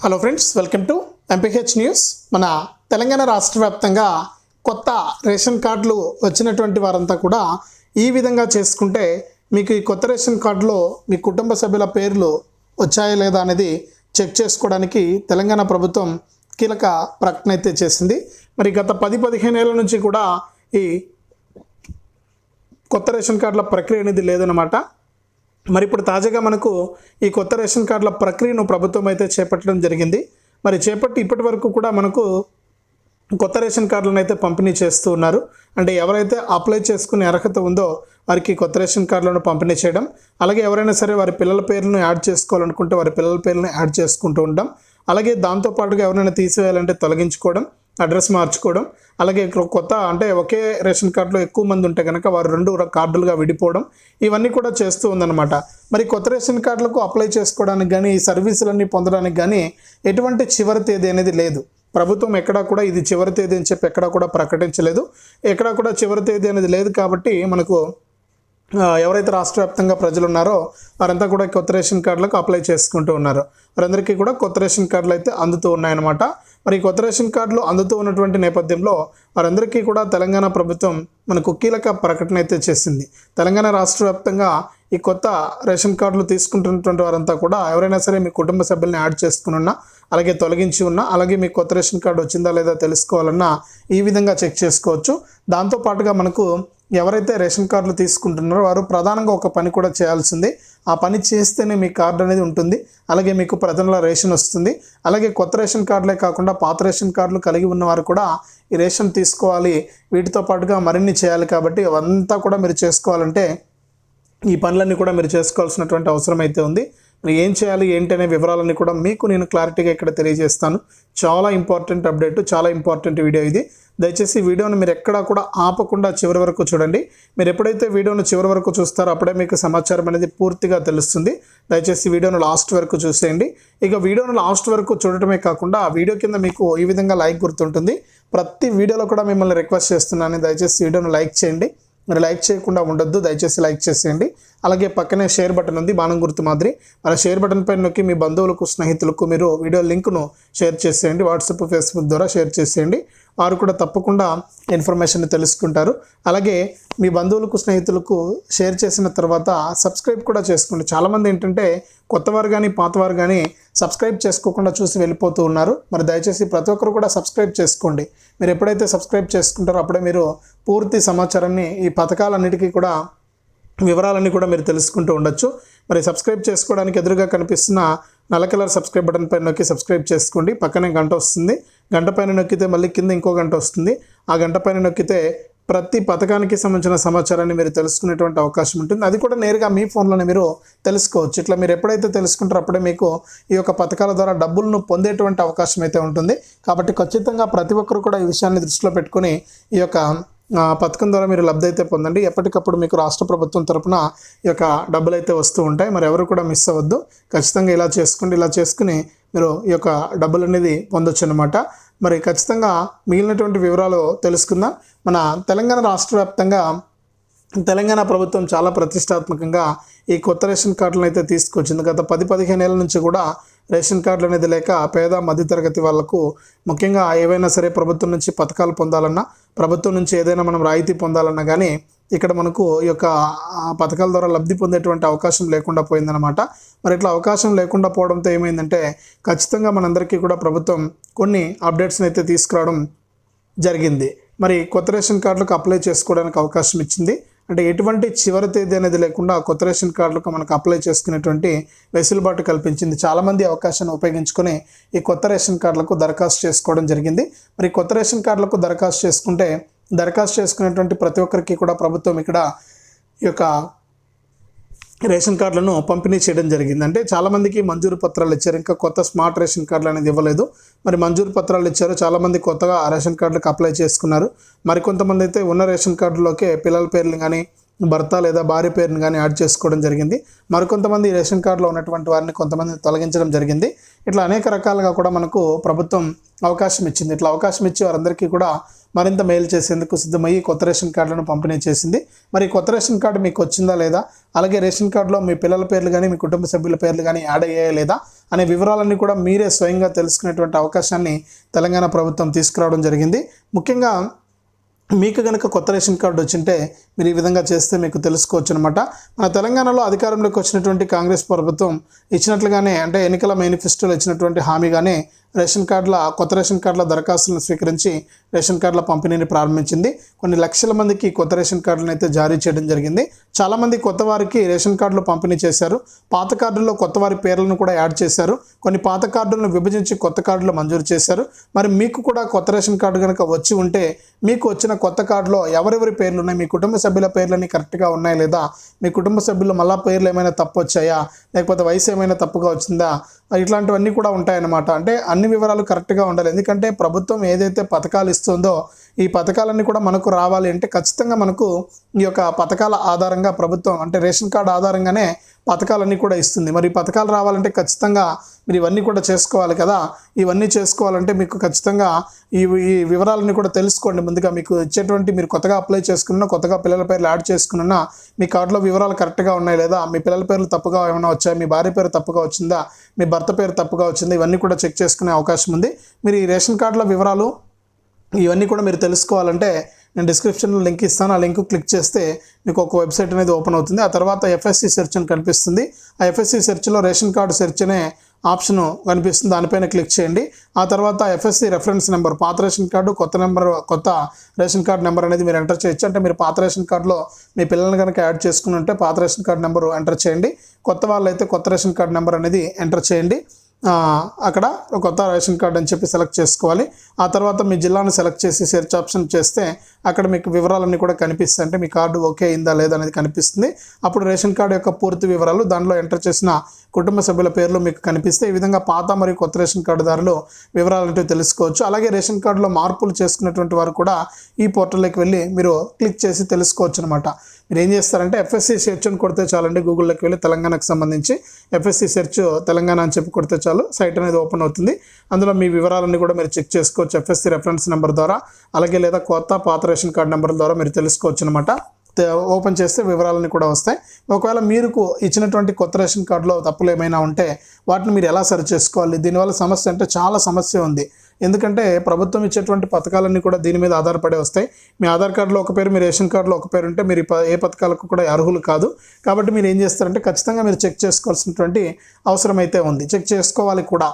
Hello friends welcome to MPH news మన తెలంగాణ రాష్ట్ర వ్యాప్తంగా కొత్త రేషన్ కార్డులు వచ్చినటువంటి వారంతా కూడా ఈ విధంగా చేసుకుంటే మీకు ఈ కొత్త రేషన్ కార్డులో మీ కుటుంబ సభ్యుల పేర్లు వచ్చాయా లేదా అనేది చెక్ చేసుకోవడానికి తెలంగాణ ప్రభుత్వం కీలక ప్రకటన అయితే చేసింది. మరి గత పది పదిహేను ఏళ్ళ నుంచి కూడా ఈ కొత్త రేషన్ కార్డుల ప్రక్రియ అనేది లేదనమాట మరి ఇప్పుడు తాజాగా మనకు ఈ కొత్త రేషన్ కార్డుల ప్రక్రియను ప్రభుత్వం అయితే చేపట్టడం జరిగింది. మరి చేపట్టి ఇప్పటి వరకు కూడా మనకు కొత్త రేషన్ కార్డులను అయితే పంపిణీ చేస్తూ ఉన్నారు. అంటే ఎవరైతే అప్లై చేసుకునే అర్హత ఉందో వారికి కొత్త రేషన్ కార్డులను పంపిణీ చేయడం అలాగే ఎవరైనా సరే వారి పిల్లల పేర్లను యాడ్ చేసుకోవాలనుకుంటే వారి పిల్లల పేర్లను యాడ్ చేసుకుంటూ ఉండడం అలాగే దాంతోపాటుగా ఎవరైనా తీసివేయాలంటే తొలగించుకోవడం అడ్రస్ మార్చుకోవడం అలాగే ఇక్కడ కొత్త అంటే ఒకే రేషన్ కార్డులో ఎక్కువ మంది ఉంటే కనుక వారు రెండు కార్డులుగా విడిపోవడం ఇవన్నీ కూడా చేస్తూ ఉందన్నమాట. మరి కొత్త రేషన్ కార్డులకు అప్లై చేసుకోవడానికి కానీ ఈ సర్వీసులన్నీ పొందడానికి కానీ ఎటువంటి చివరి తేదీ అనేది లేదు. ప్రభుత్వం ఎక్కడా కూడా ఇది చివరి తేదీ అని చెప్పి ఎక్కడా కూడా ప్రకటించలేదు. ఎక్కడా కూడా చివరి తేదీ అనేది లేదు కాబట్టి మనకు ఎవరైతే రాష్ట్ర వ్యాప్తంగా ప్రజలు ఉన్నారో వారంతా కూడా కొత్త రేషన్ కార్డులకు అప్లై చేసుకుంటూ ఉన్నారు. వారందరికీ కూడా కొత్త రేషన్ కార్డులు అయితే అందుతూ ఉన్నాయన్నమాట. మరి కొత్త రేషన్ కార్డులు అందుతూ ఉన్నటువంటి నేపథ్యంలో వారందరికీ కూడా తెలంగాణ ప్రభుత్వం మనకు కీలక ప్రకటన అయితే చేసింది. తెలంగాణ రాష్ట్ర వ్యాప్తంగా ఈ కొత్త రేషన్ కార్డులు తీసుకుంటున్నటువంటి వారంతా కూడా ఎవరైనా సరే మీ కుటుంబ సభ్యుల్ని యాడ్ చేసుకుని ఉన్నా అలాగే తొలగించి ఉన్నా అలాగే మీకు కొత్త రేషన్ కార్డు వచ్చిందా లేదా తెలుసుకోవాలన్నా ఈ విధంగా చెక్ చేసుకోవచ్చు. దాంతో పాటుగా మనకు ఎవరైతే రేషన్ కార్డులు తీసుకుంటున్నారో వారు ప్రధానంగా ఒక పని కూడా చేయాల్సింది. ఆ పని చేస్తేనే మీ కార్డు అనేది ఉంటుంది. అలాగే మీకు ప్రతి నెల రేషన్ వస్తుంది. అలాగే కొత్త రేషన్ కార్డులే కాకుండా పాత రేషన్ కార్డులు కలిగి ఉన్నవారు కూడా ఈ రేషన్ తీసుకోవాలి. వీటితో పాటుగా మరిన్ని చేయాలి కాబట్టి అవంతా కూడా మీరు చేసుకోవాలంటే ఈ పనులన్నీ కూడా మీరు చేసుకోవాల్సినటువంటి అవసరం అయితే ఉంది. మరి ఏం చేయాలి? ఏంటనే వివరాలన్నీ కూడా మీకు నేను క్లారిటీగా ఇక్కడ తెలియజేస్తాను. చాలా ఇంపార్టెంట్ అప్డేట్ చాలా ఇంపార్టెంట్ వీడియో ఇది. దయచేసి వీడియోను మీరు ఎక్కడా కూడా ఆపకుండా చివరి వరకు చూడండి. మీరు ఎప్పుడైతే వీడియోను చివరి వరకు చూస్తారో అప్పుడే మీకు సమాచారం అనేది పూర్తిగా తెలుస్తుంది. దయచేసి వీడియోను లాస్ట్ వరకు చూసేయండి. ఇక వీడియోను లాస్ట్ వరకు చూడటమే కాకుండా ఆ వీడియో కింద మీకు ఈ విధంగా లైక్ గుర్తుంటుంది. ప్రతి వీడియోలో కూడా మిమ్మల్ని రిక్వెస్ట్ చేస్తున్నాను. దయచేసి వీడియోను లైక్ చేయండి. మరి లైక్ చేయకుండా ఉండొద్దు. దయచేసి లైక్ చేసేయండి. అలాగే పక్కనే షేర్ బటన్ ఉంది. బాణం గుర్తు మాదిరి. మరి షేర్ బటన్ పైన నొక్కి మీ బంధువులకు స్నేహితులకు మీరు వీడియో లింక్ను షేర్ చేసేయండి. వాట్సాప్ ఫేస్బుక్ ద్వారా షేర్ చేసేయండి. వారు కూడా తప్పకుండా ఇన్ఫర్మేషన్ తెలుసుకుంటారు. అలాగే మీ బంధువులకు స్నేహితులకు షేర్ చేసిన తర్వాత సబ్స్క్రైబ్ కూడా చేసుకోండి. చాలామంది ఏంటంటే కొత్తవారు కానీ పాతవారు కానీ సబ్స్క్రైబ్ చేసుకోకుండా చూసి వెళ్ళిపోతూ ఉన్నారు. మరి దయచేసి ప్రతి ఒక్కరు కూడా సబ్స్క్రైబ్ చేసుకోండి. మీరు ఎప్పుడైతే సబ్స్క్రైబ్ చేసుకుంటారో అప్పుడే మీరు పూర్తి సమాచారాన్ని ఈ పథకాలన్నిటికీ కూడా వివరాలన్నీ కూడా మీరు తెలుసుకుంటూ ఉండొచ్చు. మరి సబ్స్క్రైబ్ చేసుకోవడానికి ఎదురుగా కనిపిస్తున్న నల్ల కలర్ సబ్స్క్రైబ్ బటన్ పైన నొక్కి సబ్స్క్రైబ్ చేసుకోండి. పక్కనే గంట వస్తుంది. గంట పైన నొక్కితే మళ్ళీ కింద ఇంకో గంట వస్తుంది. ఆ గంట పైన నొక్కితే ప్రతి పథకానికి సంబంధించిన సమాచారాన్ని మీరు తెలుసుకునేటువంటి అవకాశం ఉంటుంది. అది కూడా నేరుగా మీ ఫోన్లోనే మీరు తెలుసుకోవచ్చు. ఇట్లా మీరు ఎప్పుడైతే తెలుసుకుంటారో అప్పుడే మీకు ఈ యొక్క పథకాల ద్వారా డబ్బులను పొందేటువంటి అవకాశం అయితే ఉంటుంది. కాబట్టి ఖచ్చితంగా ప్రతి ఒక్కరు కూడా ఈ విషయాన్ని దృష్టిలో పెట్టుకొని ఈ యొక్క పథకం ద్వారా మీరు లబ్ధి అయితే పొందండి. ఎప్పటికప్పుడు మీకు రాష్ట్ర ప్రభుత్వం తరపున ఈ యొక్క డబ్బులు అయితే వస్తూ ఉంటాయి. మరి ఎవరు కూడా మిస్ అవ్వద్దు. ఖచ్చితంగా ఇలా చేసుకోండి ఇలా చేసుకుని మీరు ఈ యొక్క డబ్బులు అనేది పొందొచ్చు అనమాట మరి ఖచ్చితంగా మిగిలినటువంటి వివరాలు తెలుసుకుందాం. మన తెలంగాణ రాష్ట్ర వ్యాప్తంగా తెలంగాణ ప్రభుత్వం చాలా ప్రతిష్టాత్మకంగా ఈ కొత్త రేషన్ కార్డులను అయితే తీసుకొచ్చింది. గత పది పదిహేను ఏళ్ళ నుంచి కూడా రేషన్ కార్డులు అనేది లేక పేద మధ్యతరగతి వాళ్ళకు ముఖ్యంగా ఏవైనా సరే ప్రభుత్వం నుంచి పథకాలు పొందాలన్నా ప్రభుత్వం నుంచి ఏదైనా మనం రాయితీ పొందాలన్నా కానీ ఇక్కడ మనకు ఈ యొక్క పథకాల ద్వారా లబ్ధి పొందేటువంటి అవకాశం లేకుండా పోయిందనమాట మరి ఇట్లా అవకాశం లేకుండా పోవడంతో ఏమైందంటే ఖచ్చితంగా మనందరికీ కూడా ప్రభుత్వం కొన్ని అప్డేట్స్ని అయితే తీసుకురావడం జరిగింది. మరి కొత్త రేషన్ కార్డులకు అప్లై చేసుకోవడానికి అవకాశం ఇచ్చింది. అంటే ఎటువంటి చివరి తేదీ అనేది లేకుండా కొత్త రేషన్ కార్డులకు మనకు అప్లై చేసుకునేటువంటి వెసులుబాటు కల్పించింది. చాలామంది అవకాశాన్ని ఉపయోగించుకొని ఈ కొత్త రేషన్ కార్డులకు దరఖాస్తు చేసుకోవడం జరిగింది. మరి కొత్త రేషన్ కార్డులకు దరఖాస్తు చేసుకుంటే దరఖాస్తు చేసుకునేటువంటి ప్రతి ఒక్కరికి కూడా ప్రభుత్వం ఇక్కడ ఈ యొక్క రేషన్ కార్డులను పంపిణీ చేయడం జరిగింది. అంటే చాలామందికి మంజూరు పత్రాలు ఇచ్చారు. ఇంకా కొత్త స్మార్ట్ రేషన్ కార్డులు అనేది ఇవ్వలేదు. మరి మంజూరు పత్రాలు ఇచ్చారు. చాలామంది కొత్తగా రేషన్ కార్డులకు అప్లై చేసుకున్నారు. మరి కొంతమంది అయితే ఉన్న రేషన్ కార్డులోకే పిల్లల పేర్లు కానీ భర్త లేదా భార్య పేరుని కానీ యాడ్ చేసుకోవడం జరిగింది. మరికొంతమంది రేషన్ కార్డులో ఉన్నటువంటి వారిని కొంతమంది తొలగించడం జరిగింది. ఇట్లా అనేక రకాలుగా కూడా మనకు ప్రభుత్వం అవకాశం ఇచ్చింది. ఇట్లా అవకాశం ఇచ్చి వారందరికీ కూడా మరింత మేలు చేసేందుకు సిద్ధమయ్యి కొత్త రేషన్ కార్డులను పంపిణీ చేసింది. మరి కొత్త రేషన్ కార్డు మీకు వచ్చిందా లేదా? అలాగే రేషన్ కార్డులో మీ పిల్లల పేర్లు కానీ మీ కుటుంబ సభ్యుల పేర్లు కానీ యాడ్ అయ్యాయా లేదా? అనే వివరాలన్నీ కూడా మీరే స్వయంగా తెలుసుకునేటువంటి అవకాశాన్ని తెలంగాణ ప్రభుత్వం తీసుకురావడం జరిగింది. ముఖ్యంగా మీకు కనుక కొత్త రేషన్ కార్డు వచ్చింటే మీరు ఈ విధంగా చేస్తే మీకు తెలుసుకోవచ్చు అనమాట మన తెలంగాణలో అధికారంలోకి వచ్చినటువంటి కాంగ్రెస్ ప్రభుత్వం ఇచ్చినట్లుగానే అంటే ఎన్నికల మేనిఫెస్టోలో ఇచ్చినటువంటి హామీగానే రేషన్ కార్డుల కొత్త రేషన్ కార్డుల దరఖాస్తులను స్వీకరించి రేషన్ కార్డుల పంపిణీని ప్రారంభించింది. కొన్ని లక్షల మందికి కొత్త రేషన్ కార్డులను అయితే జారీ చేయడం జరిగింది. చాలామంది కొత్త వారికి రేషన్ కార్డులు పంపిణీ చేశారు. పాత కార్డుల్లో కొత్త వారి పేర్లను కూడా యాడ్ చేశారు. కొన్ని పాత కార్డులను విభజించి కొత్త కార్డులు మంజూరు చేశారు. మరి మీకు కూడా కొత్త రేషన్ కార్డు కనుక వచ్చి ఉంటే మీకు వచ్చిన కొత్త కార్డులో ఎవరెవరి పేర్లు ఉన్నాయి? మీ కుటుంబ సభ్యుల పేర్లన్నీ కరెక్ట్గా ఉన్నాయా లేదా? మీ కుటుంబ సభ్యులు మళ్ళా పేర్లు ఏమైనా తప్పు వచ్చాయా? లేకపోతే వయసు ఏమైనా తప్పుగా వచ్చిందా? ఇట్లాంటివన్నీ కూడా ఉంటాయన్నమాట. అంటే అన్ని వివరాలు కరెక్ట్గా ఉండాలి. ఎందుకంటే ప్రభుత్వం ఏదైతే పథకాలు ఇస్తుందో ఈ పథకాలన్నీ కూడా మనకు రావాలి అంటే ఖచ్చితంగా మనకు ఈ యొక్క పథకాల ఆధారంగా ప్రభుత్వం అంటే రేషన్ కార్డు ఆధారంగానే పథకాలన్నీ కూడా ఇస్తుంది. మరి ఈ పథకాలు రావాలంటే ఖచ్చితంగా మీరు ఇవన్నీ కూడా చేసుకోవాలి కదా? ఇవన్నీ చేసుకోవాలంటే మీకు ఖచ్చితంగా ఈ ఈ వివరాలన్నీ కూడా తెలుసుకోండి. ముందుగా మీకు ఇచ్చేటువంటి మీరు కొత్తగా అప్లై చేసుకున్న కొత్తగా పిల్లల పేర్లు యాడ్ చేసుకున్న మీ కార్డులో వివరాలు కరెక్ట్గా ఉన్నాయి లేదా? మీ పిల్లల పేర్లు తప్పుగా ఏమైనా వచ్చాయి? మీ భార్య పేరు తప్పుగా వచ్చిందా? మీ భర్త పేరు తప్పుగా వచ్చిందా? ఇవన్నీ కూడా చెక్ చేసుకునే అవకాశం ఉంది. మీరు ఈ రేషన్ కార్డుల వివరాలు ఇవన్నీ కూడా మీరు తెలుసుకోవాలంటే నేను డిస్క్రిప్షన్లో లింక్ ఇస్తాను. ఆ లింక్ క్లిక్ చేస్తే మీకు ఒక వెబ్సైట్ అనేది ఓపెన్ అవుతుంది. ఆ తర్వాత ఎఫ్ఎస్సి సెర్చ్ అని కనిపిస్తుంది. ఆ ఎఫ్ఎస్సి సెర్చ్లో రేషన్ కార్డు సెర్చ్ అనే ఆప్షన్ కనిపిస్తుంది. దానిపైన క్లిక్ చేయండి. ఆ తర్వాత ఎఫ్ఎస్సి రెఫరెన్స్ నెంబర్ పాత రేషన్ కార్డు కొత్త నెంబర్ కొత్త రేషన్ కార్డు నెంబర్ అనేది మీరు ఎంటర్ చేయొచ్చు. అంటే మీరు పాత రేషన్ కార్డులో మీ పిల్లల్ని కనుక యాడ్ చేసుకుని ఉంటే పాత రేషన్ కార్డు నెంబర్ ఎంటర్ చేయండి. కొత్త వాళ్ళు అయితే కొత్త రేషన్ కార్డు నెంబర్ అనేది ఎంటర్ చేయండి. అక్కడ కొత్త రేషన్ కార్డ్ అని చెప్పి సెలెక్ట్ చేసుకోవాలి. ఆ తర్వాత మీ జిల్లాను సెలెక్ట్ చేసి సెర్చ్ ఆప్షన్ చేస్తే అక్కడ మీకు వివరాలన్నీ కూడా కనిపిస్తాయి. అంటే మీ కార్డు ఓకే అయిందా లేదా అనేది కనిపిస్తుంది. అప్పుడు రేషన్ కార్డు యొక్క పూర్తి వివరాలు దానిలో ఎంటర్ చేసిన కుటుంబ సభ్యుల పేర్లు మీకు కనిపిస్తే ఈ విధంగా పాత మరియు కొత్త రేషన్ కార్డుదారులు వివరాలు అంటే తెలుసుకోవచ్చు. అలాగే రేషన్ కార్డులో మార్పులు చేసుకున్నటువంటి వారు కూడా ఈ పోర్టల్లోకి వెళ్ళి మీరు క్లిక్ చేసి తెలుసుకోవచ్చు అనమాట మీరు ఏం చేస్తారంటే ఎఫ్ఎస్సి సెర్చ్ అని కొడితే చాలండి గూగుల్లోకి వెళ్ళి తెలంగాణకు సంబంధించి ఎఫ్ఎస్సి సెర్చ్ తెలంగాణ అని చెప్పి కొడితే చాలు సైట్ అనేది ఓపెన్ అవుతుంది. అందులో మీ వివరాలన్నీ కూడా మీరు చెక్ చేసుకోవచ్చు ఎఫ్ఎస్సి రెఫరెన్స్ నెంబర్ ద్వారా. అలాగే లేదా కొత్త పాత రేషన్ కార్డు నెంబర్ ద్వారా మీరు తెలుసుకోవచ్చు అనమాట ఓపెన్ చేస్తే వివరాలన్నీ కూడా వస్తాయి. ఒకవేళ మీరు ఇచ్చినటువంటి కొత్త రేషన్ కార్డులో తప్పులు ఏమైనా ఉంటే వాటిని మీరు ఎలా సరి చేసుకోవాలి? దీనివల్ల సమస్య అంటే చాలా సమస్య ఉంది. ఎందుకంటే ప్రభుత్వం ఇచ్చేటువంటి పథకాలన్నీ కూడా దీని మీద ఆధారపడి వస్తాయి. మీ ఆధార్ కార్డులో ఒక పేరు మీ రేషన్ కార్డులో ఒక పేరు ఉంటే మీరు ప- ఏ పథకాలకు కూడా అర్హులు కాదు. కాబట్టి మీరు ఏం చేస్తారంటే ఖచ్చితంగా మీరు చెక్ చేసుకోవాల్సినటువంటి అవసరం అయితే ఉంది. చెక్ చేసుకోవాలి కూడా.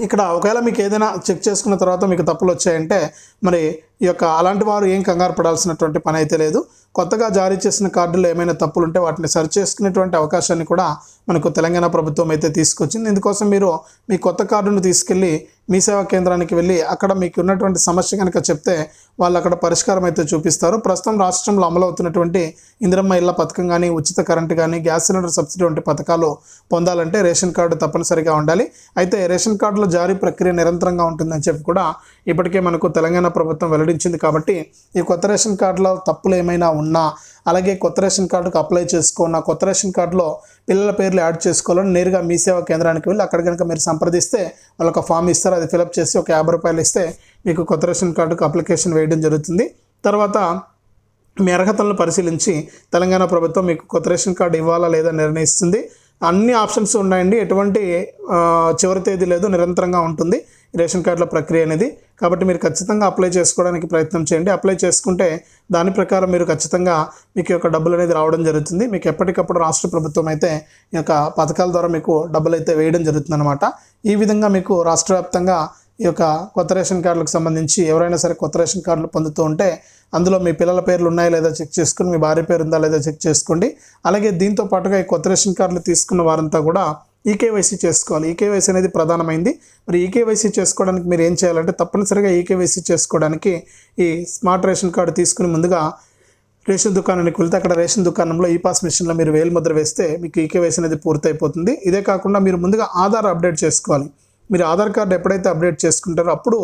ఇక్కడ ఒకవేళ మీకు ఏదైనా చెక్ చేసుకున్న తర్వాత మీకు తప్పులు వచ్చాయంటే మరి ఈ యొక్క అలాంటి వారు ఏం కంగారు పడాల్సినటువంటి పని అయితే లేదు. కొత్తగా జారీ చేసిన కార్డులు ఏమైనా తప్పులు ఉంటే వాటిని సరి చేసుకునేటువంటి అవకాశాన్ని కూడా మనకు తెలంగాణ ప్రభుత్వం అయితే తీసుకొచ్చింది. ఇందుకోసం మీరు మీ కొత్త కార్డును తీసుకెళ్ళి మీ సేవా కేంద్రానికి వెళ్ళి అక్కడ మీకు ఉన్నటువంటి సమస్య కనుక చెప్తే వాళ్ళు అక్కడ పరిష్కారం అయితే చూపిస్తారు. ప్రస్తుతం రాష్ట్రంలో అమలవుతున్నటువంటి ఇందిరమ్మ ఇళ్ళ పథకం కానీ ఉచిత కరెంటు కానీ గ్యాస్ సిలిండర్ సబ్సిడీ వంటి పథకాలు పొందాలంటే రేషన్ కార్డు తప్పనిసరిగా ఉండాలి. అయితే రేషన్ కార్డుల జారీ ప్రక్రియ నిరంతరంగా ఉంటుందని చెప్పి కూడా ఇప్పటికే మనకు తెలంగాణ ప్రభుత్వం వెల్లడించింది కాబట్టి ఈ కొత్త రేషన్ కార్డులో తప్పులు ఏమైనా ఉన్నా అలాగే కొత్త రేషన్ కార్డుకు అప్లై చేసుకున్న కొత్త రేషన్ కార్డులో పిల్లల పేర్లు యాడ్ చేసుకోవాలని నేరుగా మీ సేవా కేంద్రానికి వెళ్ళి అక్కడ కనుక మీరు సంప్రదిస్తే వాళ్ళు ఒక ఫామ్ ఇస్తారు అది ఫిలప్ చేసి ఒక యాభై రూపాయలు ఇస్తే మీకు కొత్త రేషన్ కార్డుకు అప్లికేషన్ వేయడం జరుగుతుంది. తర్వాత మీ అర్హతలను పరిశీలించి తెలంగాణ ప్రభుత్వం మీకు కొత్త రేషన్ కార్డు ఇవ్వాలా లేదా నిర్ణయిస్తుంది. అన్ని ఆప్షన్స్ ఉన్నాయండి. ఎటువంటి చివరి తేదీ లేదు నిరంతరంగా ఉంటుంది రేషన్ కార్డుల ప్రక్రియ అనేది. కాబట్టి మీరు ఖచ్చితంగా అప్లై చేసుకోవడానికి ప్రయత్నం చేయండి. అప్లై చేసుకుంటే దాని ప్రకారం మీరు ఖచ్చితంగా మీకు యొక్క డబ్బులు అనేది రావడం జరుగుతుంది. మీకు ఎప్పటికప్పుడు రాష్ట్ర ప్రభుత్వం అయితే ఈ యొక్క పథకాల ద్వారా మీకు డబ్బులు అయితే వేయడం జరుగుతుంది అనమాట ఈ విధంగా మీకు రాష్ట్ర వ్యాప్తంగా ఈ యొక్క కొత్త రేషన్ కార్డులకు సంబంధించి ఎవరైనా సరే కొత్త రేషన్ కార్డులు పొందుతూ ఉంటే అందులో మీ పిల్లల పేర్లు ఉన్నాయా లేదా చెక్ చేసుకుని మీ భార్య పేరు ఉందా లేదా చెక్ చేసుకోండి. అలాగే దీంతో పాటుగా ఈ కొత్త రేషన్ కార్డులు తీసుకున్న వారంతా కూడా ఈకేవైసీ చేసుకోవాలి. ఈకేవైసీ అనేది ప్రధానమైంది. మరి ఈకేవైసీ చేసుకోవడానికి మీరు ఏం చేయాలంటే తప్పనిసరిగా ఈకేవైసీ చేసుకోవడానికి ఈ స్మార్ట్ రేషన్ కార్డు తీసుకుని ముందుగా రేషన్ దుకాణానికి వెళ్తే అక్కడ రేషన్ దుకాణంలో ఈ పాస్ మిషన్లో మీరు వేలు ముద్ర వేస్తే మీకు ఈకేవైసీ అనేది పూర్తయిపోతుంది. ఇదే కాకుండా మీరు ముందుగా ఆధార్ అప్డేట్ చేసుకోవాలి. మీరు ఆధార్ కార్డు ఎప్పుడైతే అప్డేట్ చేసుకుంటారో అప్పుడు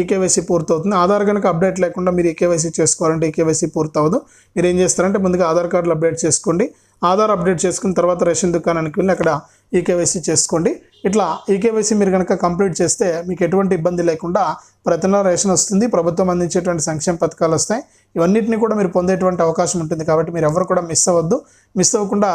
ఈకేవైసీ పూర్తవుతుంది. ఆధార్ కనుక అప్డేట్ లేకుండా మీరు ఈకేవైసీ చేసుకోవాలంటే ఈకేవైసీ పూర్తవదు. మీరు ఏం చేస్తారంటే ముందుగా ఆధార్ కార్డులు అప్డేట్ చేసుకోండి. ఆధార్ అప్డేట్ చేసుకున్న తర్వాత రేషన్ దుకాణానికి వెళ్ళి అక్కడ ఈకేవైసీ చేసుకోండి. ఇట్లా ఈకేవైసీ మీరు కనుక కంప్లీట్ చేస్తే మీకు ఎటువంటి ఇబ్బంది లేకుండా ప్రతి నెల రేషన్ వస్తుంది. ప్రభుత్వం అందించేటువంటి సంక్షేమ పథకాలు వస్తాయి. ఇవన్నిటిని కూడా మీరు పొందేటువంటి అవకాశం ఉంటుంది కాబట్టి మీరు ఎవరు కూడా మిస్ అవ్వద్దు. మిస్ అవ్వకుండా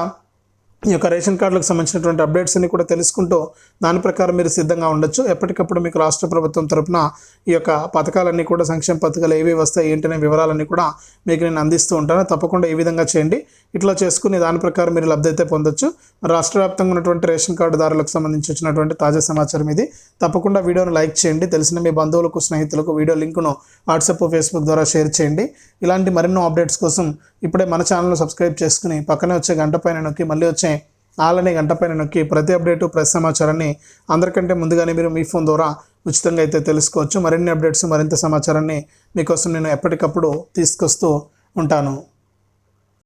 ఈ యొక్క రేషన్ కార్డులకు సంబంధించినటువంటి అప్డేట్స్ అన్ని కూడా తెలుసుకుంటూ దాని ప్రకారం మీరు సిద్ధంగా ఉండొచ్చు. ఎప్పటికప్పుడు మీకు రాష్ట్ర ప్రభుత్వం తరపున ఈ యొక్క పథకాలన్నీ కూడా సంక్షేమ పథకాలు ఏవి వస్తాయి ఏంటనే వివరాలన్నీ కూడా మీకు నేను అందిస్తూ ఉంటాను. తప్పకుండా ఈ విధంగా చేయండి. ఇట్లా చేసుకుని దాని ప్రకారం మీరు లబ్ధి అయితే పొందొచ్చు. రాష్ట్ర వ్యాప్తంగా ఉన్నటువంటి రేషన్ కార్డుదారులకు సంబంధించి వచ్చినటువంటి తాజా సమాచారం ఇది. తప్పకుండా వీడియోను లైక్ చేయండి. తెలిసిన మీ బంధువులకు స్నేహితులకు వీడియో లింకును వాట్సాప్ ఫేస్బుక్ ద్వారా షేర్ చేయండి. ఇలాంటి మరెన్నో అప్డేట్స్ కోసం ఇప్పుడే మన ఛానల్ను సబ్స్క్రైబ్ చేసుకుని పక్కనే వచ్చే గంట పైన నొక్కి మళ్ళీ వచ్చే ఆలనే గంట పైన నొక్కి ప్రతి అప్డేటు ప్రతి సమాచారాన్ని అందరికంటే ముందుగానే మీరు మీ ఫోన్ ద్వారా ఉచితంగా అయితే తెలుసుకోవచ్చు. మరిన్ని అప్డేట్స్ మరింత సమాచారాన్ని మీకోసం నేను ఎప్పటికప్పుడు తీసుకొస్తూ ఉంటాను.